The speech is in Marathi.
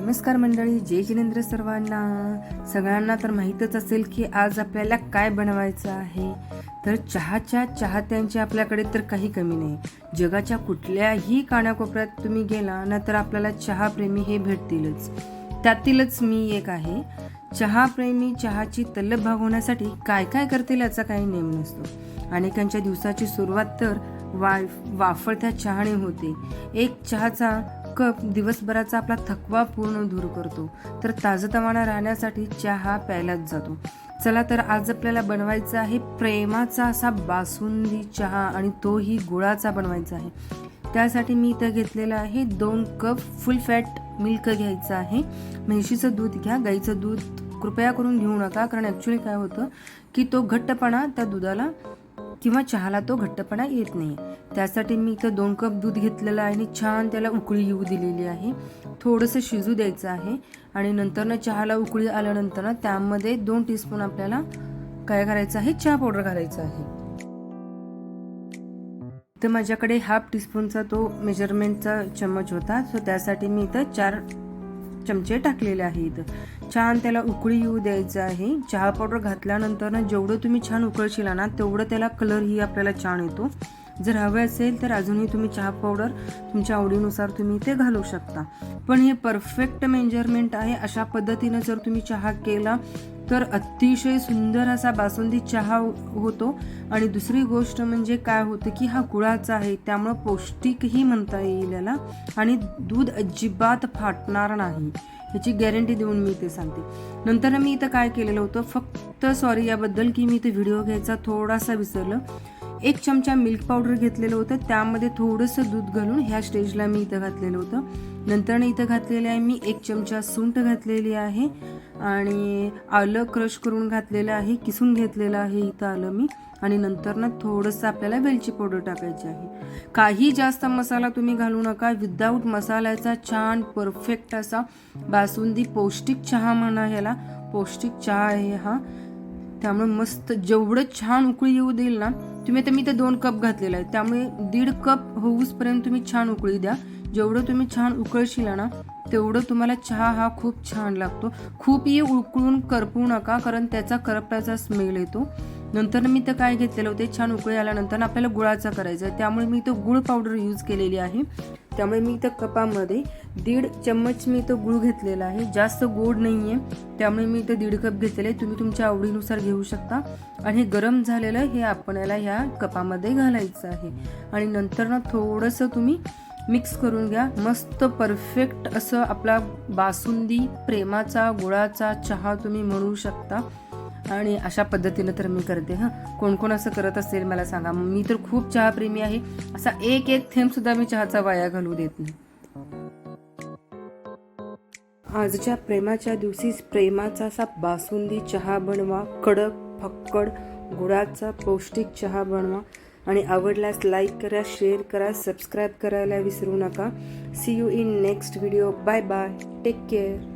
नमस्कार मंडळी जय जिनेंद्र सर्वांना. सगळ्यांना तर माहीतच असेल की आज आपल्याला काय बनवायचं आहे. तर चहाच्या चाहत्यांची आपल्याकडे तर काही कमी नाही. जगाच्या कुठल्याही कानाकोपऱ्यात तुम्ही गेला ना तर आपल्याला चहाप्रेमी हे भेटतीलच. त्यातीलच मी एक आहे. चहाप्रेमी चहाची तल्लभ भागवण्यासाठी काय काय करतील याचा काही नेम नसतो. अनेकांच्या दिवसाची सुरुवात तर वाय वाफळत्या चहाने होते. एक चहाचा कप दिवसभराचा आपला थकवा पूर्ण दूर करतो. तर ताजतवाना राहण्यासाठी चहा प्यायलाच जातो. चला तर आज आपल्याला बनवायचा आहे प्रेमाचा असा बासुंदी चहा आणि तोही गुळाचा बनवायचा आहे. त्यासाठी मी इथं घेतलेलं आहे दोन कप फुल फॅट मिल्क घ्यायचं आहे. म्हैशीचं दूध घ्या गाईचं दूध कृपया करून घेऊ नका कारण ॲक्च्युली काय होतं की तो घट्टपणा त्या दुधाला किंवा चहाला तो घट्टपणा येत नाही. त्यासाठी मी इथं दोन कप दूध घेतलेलं आहे आणि छान त्याला उकळी येऊ दिलेली आहे. थोडंसं शिजू द्यायचं आहे आणि नंतरनं चहाला उकळी आल्यानंतर ना त्यामध्ये दोन टीस्पून आपल्याला काय करायचं आहे? चहा पावडर घालायचं आहे. तर माझ्याकडे हाफ टीस्पूनचा तो मेजरमेंटचा चम्मच होता. सो त्यासाठी मी इथं चार चमचे टाकलेले आहेत. इथं छान त्याला उकळी येऊ द्यायचं आहे. चहा पावडर घातल्यानंतर ना जेवढं तुम्ही छान उकळशीला ना तेवढं त्याला कलरही आपल्याला छान येतो. जर हवे असेल तर अजूनही तुम्ही चहा पावडर तुमच्या आवडीनुसार तुम्ही ते घालू शकता. पण हे परफेक्ट मेजरमेंट आहे. अशा पद्धतीनं जर तुम्ही चहा केला तर अतिशय सुंदर असा बासुंदी चहा होतो. आणि दुसरी गोष्ट म्हणजे काय होतं की हा गुळाचा आहे त्यामुळं पौष्टिकही म्हणता येईल याला. आणि दूध अजिबात फाटणार नाही. ह्याची गॅरंटी देऊन मी ते सांगते. नंतर मी इथं काय केलेलं होतं फक्त सॉरी याबद्दल की मी इथं व्हिडिओ घ्यायचा थोडासा विसरलं. एक चमचा मिल्क पावडर घेतलेलं होतं. त्यामध्ये थोडंसं दूध घालून ह्या स्टेजला मी इथं घातलेलं होतं. नंतर इथं घातलेलं आहे मी एक चमचा सुंठ घातलेली आहे. आणि आलं क्रश करून घातलेलं आहे किसून घेतलेलं आहे इथं आलं मी. आणि नंतर ना थोडंसं आपल्याला वेलची पावडर टाकायची आहे. काही जास्त मसाला तुम्ही घालू नका. विदाऊट मसाल्याचा छान परफेक्ट असा बासुंदी पौष्टिक चहा म्हणा ह्याला. पौष्टिक चहा आहे हा. त्यामुळे मस्त जेवढं छान उकळी येऊ देईल ना तुम्ही आता मी ते दोन कप घातलेला आहे. त्यामुळे दीड कप होऊसपर्यंत तुम्ही छान उकळी द्या. जेवढं तुम्ही छान उकळशील ना तेवढं तुम्हाला चहा हा खूप छान लागतो. खूपही उकळून करपू नका कारण त्याचा करपटाचा स्मेल येतो. नंतर मी तर काय घेतलेलं होते? छान उकळी आल्यानंतर आपल्याला गुळाचा करायचा आहे त्यामुळे मी तो गुळ पावडर यूज केलेली आहे. त्यामुळे मी इथं कपामध्ये दीड चम्मच मी इथं गुळ घेतलेला आहे. जास्त गोड नाही आहे त्यामुळे मी इथं दीड कप घेतलेलं आहे तुम्ही तुमच्या आवडीनुसार घेऊ शकता. आणि हे गरम झालेलं हे आपण याला ह्या कपामध्ये घालायचं आहे. आणि नंतर ना थोडंसं तुम्ही मिक्स करून घ्या. मस्त परफेक्ट असं आपला बासुंदी प्रेमाचा गुळाचा चहा तुम्ही म्हणू शकता. आणि अशा पद्धतीनं तर मी करते हां. कोण कोण असं करत असेल मला सांगा. मी तर खूप चहाप्रेमी आहे. असा एक एक थेंब सुद्धा मी चहाचा वाया घालू देत नाही. आजच्या प्रेमाच्या दिवशीच प्रेमाचा असा बासुंदी चहा बनवा. कडक फक्कड गुळाचा पौष्टिक चहा बनवा. आणि आवडल्यास लाईक करा शेअर करा सबस्क्राईब करायला विसरू नका. See you in next video bye bye take care